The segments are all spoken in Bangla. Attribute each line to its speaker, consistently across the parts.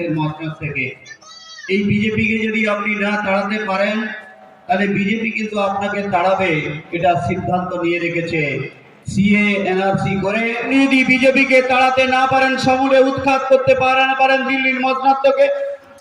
Speaker 1: ভারতবর্ষের মতনাথ থেকে। এই বিজেপিকে যদি আপনি না তাড়াতে পারেন, তাহলে বিজেপি কিন্তু আপনাকে তাড়াবে। এটা সিদ্ধান্ত নিয়ে রেখেছে সিএ, এনআরসি করে। যদি বিজেপিকে তাড়াতে না পারেন, সমূলে উৎখাত করতে পারেন পারেন দিল্লির মতনাথকে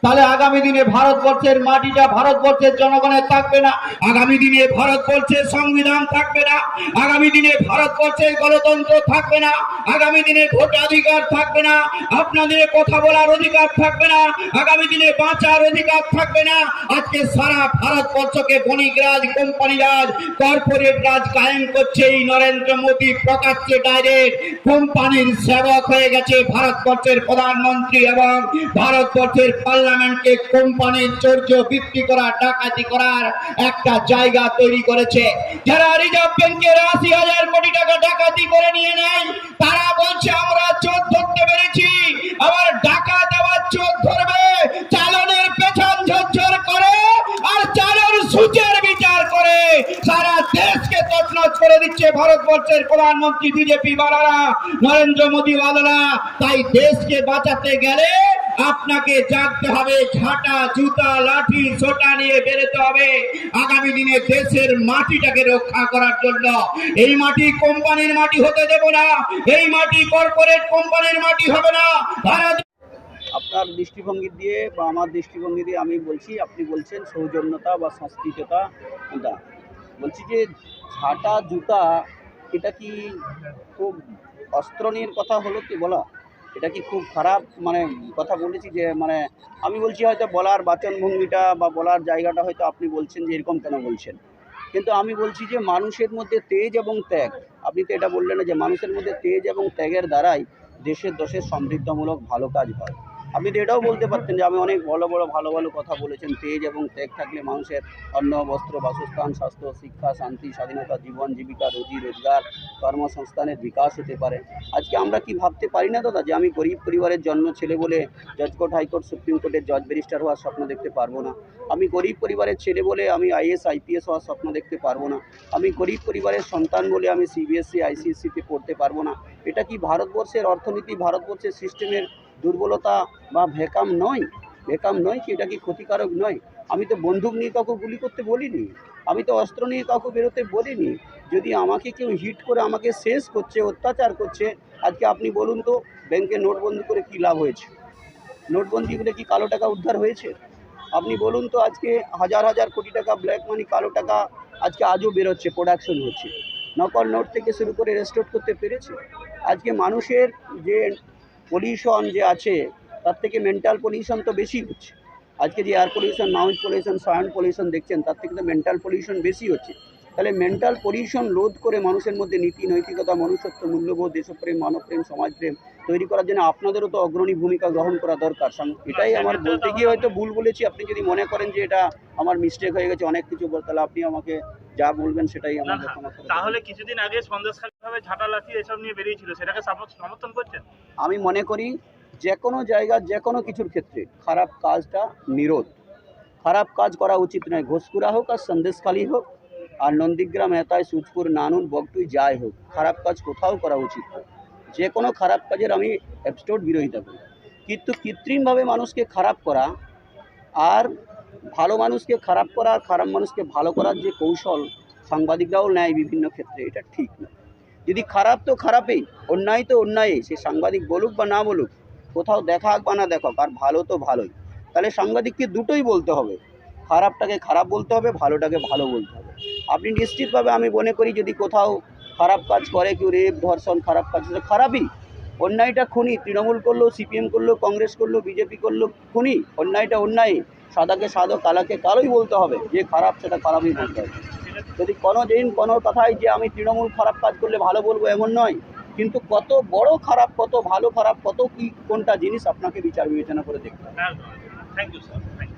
Speaker 1: তাহলে আগামী দিনে ভারতবর্ষের মাটিটা ভারতবর্ষের জনগণের থাকবে না। আগামী দিনে ভারতবর্ষের সংবিধান থাকবে না। আগামী দিনে ভারতবর্ষের গণতন্ত্র থাকবে না। আগামী দিনে ভোটাধিকার থাকবে না। আপনাদের কথা বলার অধিকার থাকবে না। আগামী দিনে বাঁচার অধিকার থাকবে না। আজকে সারা ভারতবর্ষকে বণিক রাজ কোম্পানি রাজ কর্পোরেট রাজ কায়েম করছে এই নরেন্দ্র মোদী প্রকাশ্যে ডাইরেক্ট। কোম্পানির সেবক হয়ে গেছে ভারতবর্ষের প্রধানমন্ত্রী এবং ভারতবর্ষের পার্লামেন্টকে কোম্পানির চর্য বিক্রি করা, ডাকাতি করার একটা জায়গা তৈরি করেছে। যারা রিজার্ভ ব্যাংকের আশি হাজার কোটি টাকা ডাকাতি করে নিয়ে নেয়, তারা বলছে, আমরা চোর দিচ্ছে ভারতবর্ষের প্রধানমন্ত্রী বিজেপি বালারা, নরেন্দ্র মোদী বালারা, তাই দেশকে বাঁচাতে গেলে আপনাকে জাগতে হবে, ঝাঁটা, জুতা, লাঠি ছোটা নিয়ে বেরোতে হবে। আগামী দিনে দেশের মাটিটাকে রক্ষা করার জন্য। এই মাটি কোম্পানির মাটি হতে দেব না, এই মাটি কর্পোরেট কোম্পানির মাটি হবে না। ভারত
Speaker 2: আপনার দৃষ্টিভঙ্গি দিয়ে বা আমার দৃষ্টিভঙ্গি দিয়ে আমি বলছি, আপনি বলছেন সৌজন্যতা বা সংস্কৃততা বলছি যে ঝাঁটা, জুতা, এটা কি খুব অস্ত্র নিয়ে কথা হলো কি বলা? এটা কি খুব খারাপ? মানে কথা বলেছি যে মানে আমি বলছি হয়তো বলার বাচনভঙ্গিটা বা বলার জায়গাটা হয়তো আপনি বলছেন যে এরকম কেন বলছেন? কিন্তু আমি বলছি যে মানুষের মধ্যে তেজ এবং ত্যাগ, আপনি তো এটা বললেন না যে মানুষের মধ্যে তেজ এবং ত্যাগের দ্বারাই দেশের দশের সমৃদ্ধমূলক ভালো কাজ হয়। আপনি তো এটাও বলতে পারতেন যে আমি অনেক ভালো বড় ভালো ভালো কথা বলেছেন। তেজ এবং ত্যাগ থাকলে মানুষের অন্ন, বস্ত্র, বাসস্থান, স্বাস্থ্য, শিক্ষা, শান্তি, স্বাধীনতা, জীবন, জীবিকা, রুজি, রোজগার কর্মসংস্থানের বিকাশ হতে পারে। আজকে আমরা কি ভাবতে পারি না দাদা যে আমি গরিব পরিবারের জন্ম ছেলে বলে জজ কোর্ট হাইকোর্ট সুপ্রিম কোর্টের জজ, ব্যারিস্টার হওয়ার স্বপ্ন দেখতে পারব না। আমি গরিব পরিবারের ছেলে বলে আমি আইএস আইপিএস হওয়ার স্বপ্ন দেখতে পারব না। আমি গরিব পরিবারের সন্তান বলে আমি সিবিএসসি আইসিএসসিতে পড়তে পারব না। এটা কি ভারতবর্ষের অর্থনীতি, ভারতবর্ষের সিস্টেমের দুর্বলতা বা ভেকাম নয়? ভেকাম নয় কি? এটা কি ক্ষতিকারক নয়? আমি তো বন্দুক নিয়ে কাউকে গুলি করতে বলিনি। আমি তো অস্ত্র নিয়ে কাউকে বেরোতে বলিনি। যদি আমাকে কেউ হিট করে আমাকে শেষ করছে, অত্যাচার করছে, আজকে আপনি বলুন তো, ব্যাংকে নোটবন্দি করে কি লাভ হয়েছে? নোটবন্দি করে কি কালো টাকা উদ্ধার হয়েছে? আপনি বলুন তো, আজকে হাজার হাজার কোটি টাকা ব্ল্যাক মানি কালো টাকা আজকে আজও বেরোচ্ছে প্রোডাকশন হচ্ছে। নকল নোট থেকে শুরু করে রেস্টোর করতে পেরেছে। আজকে মানুষের যে পলিউশন যে আছে, তার থেকে মেন্টাল পলিউশন তো বেশি হচ্ছে। আজকে যে air pollution noise pollution sound pollution দেখছেন, তার থেকে তো মেন্টাল পলিউশন বেশি হচ্ছে। তাহলে মেন্টাল পলিউশন রোধ করে মানুষের মধ্যে নীতি নৈতিকতা মনুষ্যত্ব মূল্যবোধ দেশপ্রেম মানবপ্রেম সমাজপ্রেম তৈরি করার জন্য আপনাদেরও তো অগ্রণী ভূমিকা গ্রহণ করা দরকার। এটাই আমার বলতে গিয়ে হয়তো ভুল বলেছি। আপনি যদি মনে করেন যে এটা আমার মিস্টেক হয়ে গেছে অনেক কিছু বল তাহলে আপনি আমাকে যা বলবেন সেটাই দেবেন।
Speaker 3: তাহলে কিছুদিন আগে সন্দেশখালী ভাবে ঝাঁটা লাঠি এসব নিয়ে বেরিয়েছিল সেটাকে সমর্থন করছেন?
Speaker 2: আমি মনে করি যে কোনো জায়গার যে কোনো কিছুর ক্ষেত্রে খারাপ কাজটা নিরোধ। খারাপ কাজ করা উচিত নয়। ঘোষকুড়া হোক আর সন্দেশখালী হোক আর নন্দীগ্রাম এতায় সুচপুর নানুন বগটুই যাই হোক, খারাপ কাজ কোথাও করা উচিত নয়। যে কোনো খারাপ কাজের আমি অ্যাবস্টোট বিরোধিতা করি। কিন্তু কৃত্রিমভাবে মানুষকে খারাপ করা আর ভালো মানুষকে খারাপ করা আর খারাপ মানুষকে ভালো করার যে কৌশল সাংবাদিকরাও নেয় বিভিন্ন ক্ষেত্রে, এটা ঠিক না যদি খারাপ তো খারাপই, অন্যায় তো অন্যায়ই সে সাংবাদিক বলুক বা না বলুক, কোথাও দেখাক বা না দেখাক আর ভালো তো ভালোই। তাহলে সাংবাদিককে দুটোই বলতে হবে। খারাপটাকে খারাপ বলতে হবে, ভালোটাকে ভালো বলতে হবে। আপনি নিশ্চিতভাবে আমি মনে করি যদি কোথাও খারাপ কাজ করে, কেউ রেপ, ধর্ষণ, খারাপ কাজ খারাপই। অন্যায়টা খুনি, তৃণমূল করল, সিপিএম করল, কংগ্রেস করল, বিজেপি করল, খুনি। অন্যায়টা অন্যায়। সাদাকে সাদা কালাকে কালোই বলতে হবে। যে খারাপ, সেটা খারাপই বলতে হবে। যদি কোনো দিন কোনো কথাই যে আমি তৃণমূল খারাপ কাজ করলে ভালো বলব, এমন নয়। কিন্তু কত বড় খারাপ, কত ভালো খারাপ, কত কি কোনটা জিনিস আপনাকে বিচার বিবেচনা করে দেখতে হবে।
Speaker 3: Thank you sir